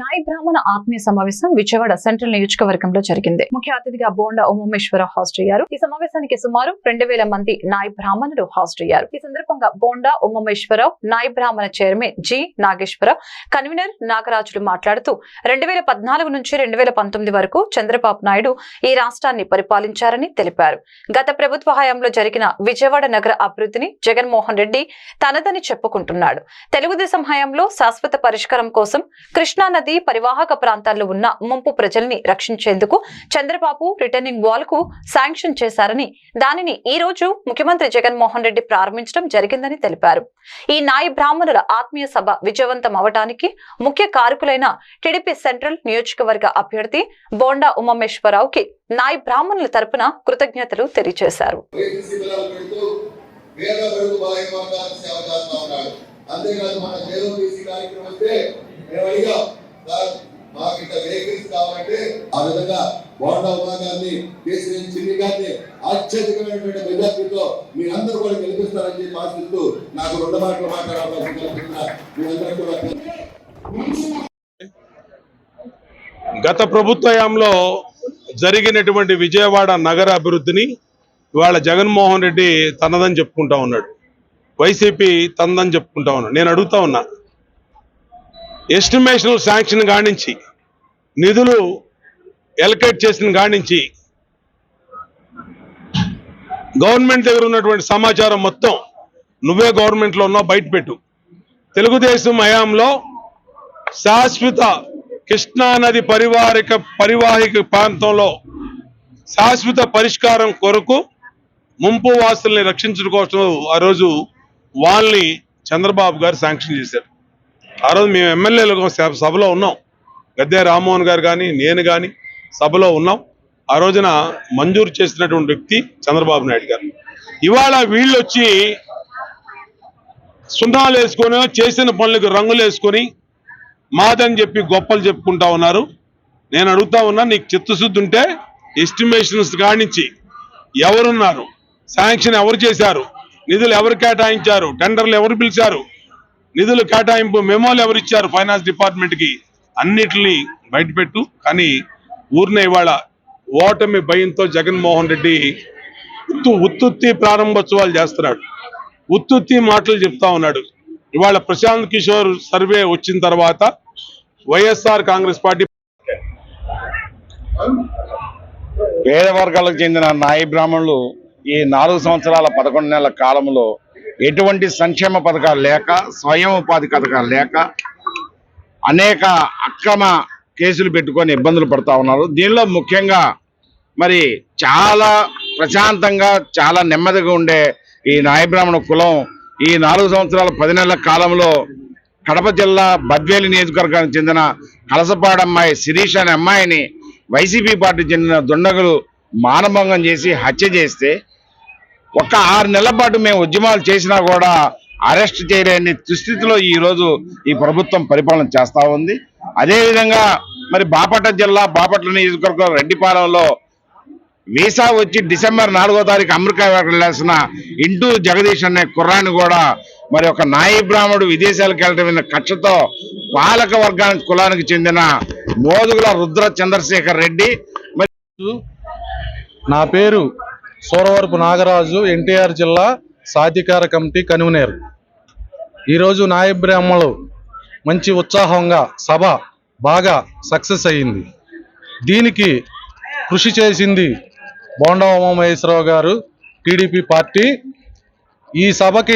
నాయి బ్రాహ్మణ ఆత్మీయ సమావేశం విజయవాడ సెంట్రల్ నియోజకవర్గంలో జరిగింది. ముఖ్య అతిథిగా బోండా ఉమమేశ్వర హాజరయ్యారు ఈ సమావేశానికి సుమారు రెండు వేల మంది నాయి బ్రాహ్మణులు హాజరయ్యారు ఈ సందర్భంగా Bonda Umamaheswararao Nayi Brahmana chairman G. Nageswararao convener Nagarajulu మాట్లాడుతూ రెండు వేల పద్నాలుగు నుంచి రెండు వేల పంతొమ్మిది వరకు చంద్రబాబు నాయుడు ఈ రాష్ట్రాన్ని పరిపాలించారని తెలిపారు. గత ప్రభుత్వ హయాంలో జరిగిన విజయవాడ నగర అభివృద్ధిని జగన్మోహన్ రెడ్డి తనదని చెప్పుకుంటున్నాడు. తెలుగుదేశం హయాంలో శాశ్వత పరిష్కారం కోసం కృష్ణా నది పరివాహక ప్రాంతాల్లో ఉన్న ముంపు ప్రజల్ని రక్షించేందుకు చంద్రబాబు రిటర్నింగ్ వాల్కు శాంక్షన్ చేశారని దానిని ఈ రోజు ముఖ్యమంత్రి జగన్మోహన్ రెడ్డి ప్రారంభించడం జరిగిందని తెలిపారు. ఈ నాయ బ్రాహ్మణుల ఆత్మీయ సభ విజయవంతం అవటానికి ముఖ్య కారకులైన టీడీపీ సెంట్రల్ నియోజకవర్గ అభ్యర్థి బోండా ఉమామేశ్వరరావుకి నాయ బ్రాహ్మణుల తరపున కృతజ్ఞతలు తెలియజేశారు. సేవ చేస్తా ఉన్నాడు అంతేకాదు మన జేఓబీసీ కార్యక్రమం వస్తే మేము అడిగాం మాకు ఇంత వెహికల్స్ కావాలంటే ఆ విధంగా బోండా కేసీఆర్ చిన్ని గారిని అత్యధికమైనటువంటి మెజార్టీతో మీరందరూ కూడా గెలిపిస్తారని చెప్పి ఆశిస్తూ నాకు రెండు మాటలు మాట్లాడాలని మీరందరూ కూడా గత ప్రభుత్వయంలో జరిగినటువంటి విజయవాడ నగర అభివృద్ధిని ఇవాళ జగన్మోహన్ రెడ్డి తనదని చెప్పుకుంటా ఉన్నాడు. వైసీపీ తనదని చెప్పుకుంటా ఉన్నాడు. నేను అడుగుతా ఉన్నా ఎస్టిమేషన్ శాంక్షన్ కానించి నిధులు ఎలకేట్ చేసిన కానించి గవర్నమెంట్ దగ్గర ఉన్నటువంటి సమాచారం మొత్తం నువ్వే గవర్నమెంట్లో ఉన్నావు బయట పెట్టు. తెలుగుదేశం హయాంలో శాశ్వత కృష్ణా నది పరివారిక పరివాహిక ప్రాంతంలో శాశ్వత పరిష్కారం కొరకు ముంపు వాసుల్ని రక్షించడం కోసం ఆ రోజు వాళ్ళని చంద్రబాబు గారు శాంక్షన్ చేశారు. ఆ రోజు మేము ఎమ్మెల్యేలు సభలో ఉన్నాం. గద్దె రామ్మోహన్ గారు కానీ నేను కానీ సభలో ఉన్నాం. ఆ రోజున మంజూరు చేసినటువంటి వ్యక్తి చంద్రబాబు నాయుడు గారు. ఇవాళ వీళ్ళు వచ్చి సున్నాలు వేసుకొని చేసిన పనులకు రంగులు వేసుకొని మాదని చెప్పి గొప్పలు చెప్పుకుంటా ఉన్నారు. నేను అడుగుతా ఉన్నా నీకు చిత్తశుద్ధి ఉంటే ఎస్టిమేషన్స్ కానించి ఎవరున్నారు? శాంక్షన్ ఎవరు చేశారు? నిధులు ఎవరు కేటాయించారు? టెండర్లు ఎవరు పిలిచారు? నిధులు కేటాయింపు మెమోలు ఎవరు ఇచ్చారు ఫైనాన్స్ డిపార్ట్మెంట్కి అన్నిటిని బయటపెట్టు. కానీ ఊరిన ఇవాళ ఓటమి భయంతో జగన్మోహన్ రెడ్డి ఉత్తు ఉత్తుత్తి ప్రారంభోత్సవాలు చేస్తున్నాడు. ఉత్తుత్తి మాటలు చెప్తా ఉన్నాడు. ఇవాళ ప్రశాంత్ కిషోర్ సర్వే వచ్చిన తర్వాత వైఎస్ఆర్ కాంగ్రెస్ పార్టీ పేద వర్గాలకు చెందిన నాయ బ్రాహ్మణులు ఈ నాలుగు సంవత్సరాల పదకొండు నెలల కాలంలో ఎటువంటి సంక్షేమ పథకాలు లేక స్వయం ఉపాధి పథకాలు లేక అనేక అక్రమ కేసులు పెట్టుకొని ఇబ్బందులు పడుతూ ఉన్నారు. దీనిలో ముఖ్యంగా మరి చాలా ప్రశాంతంగా చాలా నెమ్మదిగా ఉండే ఈ నాయబ్రాహ్మణ కులం ఈ నాలుగు సంవత్సరాల పది నెలల కాలంలో కడప జిల్లా బద్వేలి నియోజకవర్గానికి చెందిన కలసపాడమ్మాయి శిరీష్ అనే అమ్మాయిని వైసీపీ పార్టీ చెందిన దుండగులు మానభంగం చేసి హత్య చేస్తే ఒక ఆరు నెలల పాటు మేము ఉద్యమాలు చేసినా కూడా అరెస్ట్ చేయలేని దుస్థితిలో ఈరోజు ఈ ప్రభుత్వం పరిపాలన చేస్తూ ఉంది. అదేవిధంగా మరి బాపట్ల జిల్లా బాపట్ల నియోజకవర్గం రెడ్డిపాలెంలో వీసా వచ్చి డిసెంబర్ నాలుగో తారీఖు అమెరికా వెళ్ళాల్సిన ఇంటూ జగదీష్ అనే కుర్రాన్ని కూడా మరి ఒక నాయి బ్రాహ్మడు విదేశాలకు వెళ్ళడం కక్షతో పాలక వర్గానికి కులానికి చెందిన మోదుగుల రుద్ర చంద్రశేఖర్ రెడ్డి. మరి నా పేరు సూరవరపు నాగరాజు ఎన్టీఆర్ జిల్లా సాధికార కమిటీ కన్వీనర్. ఈరోజు నాయబ్ మంచి ఉత్సాహంగా సభ బాగా సక్సెస్ అయ్యింది దీనికి కృషి చేసింది బోండా ఉమామహేశ్వరరావు గారు టీడీపీ పార్టీ. ఈ సభకి